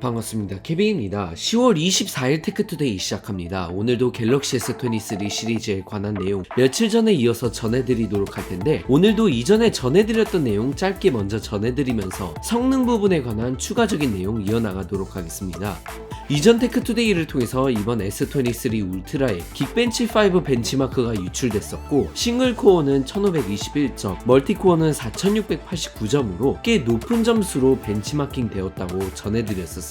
반갑습니다. 케빈입니다. 10월 24일 테크투데이 시작합니다. 오늘도 갤럭시 S23 시리즈에 관한 내용 며칠 전에 이어서 전해드리도록 할 텐데 오늘도 이전에 전해드렸던 내용 짧게 먼저 전해드리면서 성능 부분에 관한 추가적인 내용 이어나가도록 하겠습니다. 이전 테크투데이를 통해서 이번 S23 울트라의 긱벤치 5 벤치마크가 유출됐었고 싱글코어는 1521점, 멀티코어는 4689점으로 꽤 높은 점수로 벤치마킹 되었다고 전해드렸었습니다.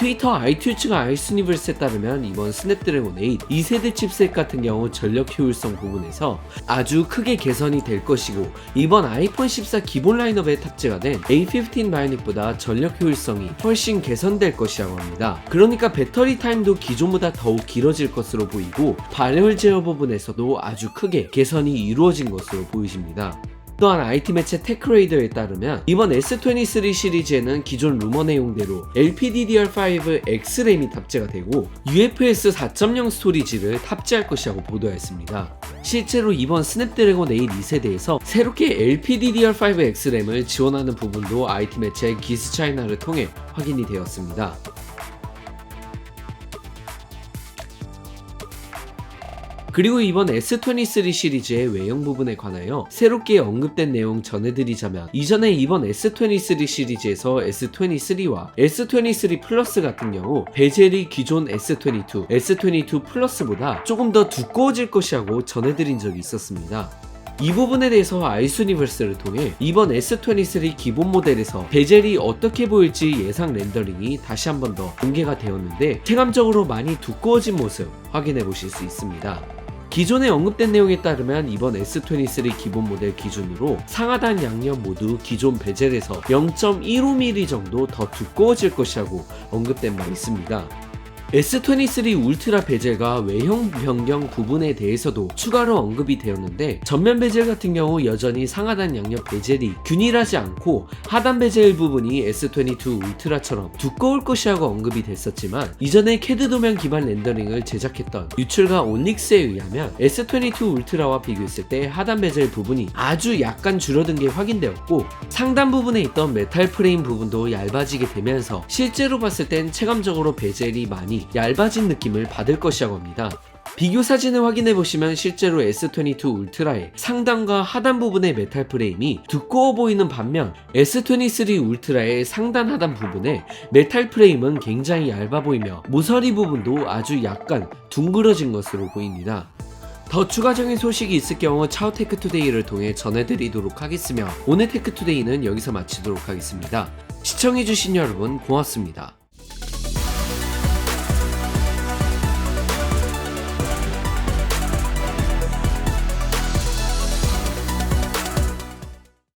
트위터 아이튠츠가 아이스니버스에 따르면 이번 스냅드래곤 8 2세대 칩셋 같은 경우 전력 효율성 부분에서 아주 크게 개선이 될 것이고 이번 아이폰 14 기본 라인업에 탑재가 된 A15 바이닉보다 전력 효율성이 훨씬 개선될 것이라고 합니다. 그러니까 배터리 타임도 기존보다 더욱 길어질 것으로 보이고 발열 제어 부분에서도 아주 크게 개선이 이루어진 것으로 보이십니다. 또한 IT 매체 테크레이더에 따르면 이번 S23 시리즈에는 기존 루머 내용대로 LPDDR5 X램이 탑재가 되고 UFS 4.0 스토리지를 탑재할 것이라고 보도했습니다. 실제로 이번 스냅드래곤 8 2세대에서 새롭게 LPDDR5 X램을 지원하는 부분도 IT 매체 기스 차이나를 통해 확인이 되었습니다. 그리고 이번 S23 시리즈의 외형 부분에 관하여 새롭게 언급된 내용 전해드리자면 이전에 이번 S23 시리즈에서 S23와 S23 플러스 같은 경우 베젤이 기존 S22, S22 플러스보다 조금 더 두꺼워질 것이라고 전해드린 적이 있었습니다. 이 부분에 대해서 아이스니버스를 통해 이번 S23 기본 모델에서 베젤이 어떻게 보일지 예상 렌더링이 다시 한 번 더 공개가 되었는데 체감적으로 많이 두꺼워진 모습 확인해 보실 수 있습니다. 기존에 언급된 내용에 따르면 이번 S23 기본 모델 기준으로 상하단 양옆 모두 기존 베젤에서 0.15mm 정도 더 두꺼워질 것이라고 언급된 바 있습니다. S23 울트라 베젤과 외형 변경 부분에 대해서도 추가로 언급이 되었는데 전면 베젤 같은 경우 여전히 상하단 양옆 베젤이 균일하지 않고 하단 베젤 부분이 S22 울트라처럼 두꺼울 것이라고 언급이 됐었지만 이전에 캐드 도면 기반 렌더링을 제작했던 유출가 온닉스에 의하면 S22 울트라와 비교했을 때 하단 베젤 부분이 아주 약간 줄어든 게 확인되었고 상단 부분에 있던 메탈 프레임 부분도 얇아지게 되면서 실제로 봤을 땐 체감적으로 베젤이 많이 얇아진 느낌을 받을 것이라고 합니다. 비교 사진을 확인해 보시면 실제로 S22 울트라의 상단과 하단 부분의 메탈 프레임이 두꺼워 보이는 반면 S23 울트라의 상단 하단 부분의 메탈 프레임은 굉장히 얇아 보이며 모서리 부분도 아주 약간 둥그러진 것으로 보입니다. 더 추가적인 소식이 있을 경우 차오 테크투데이를 통해 전해드리도록 하겠으며 오늘 테크투데이는 여기서 마치도록 하겠습니다. 시청해주신 여러분 고맙습니다.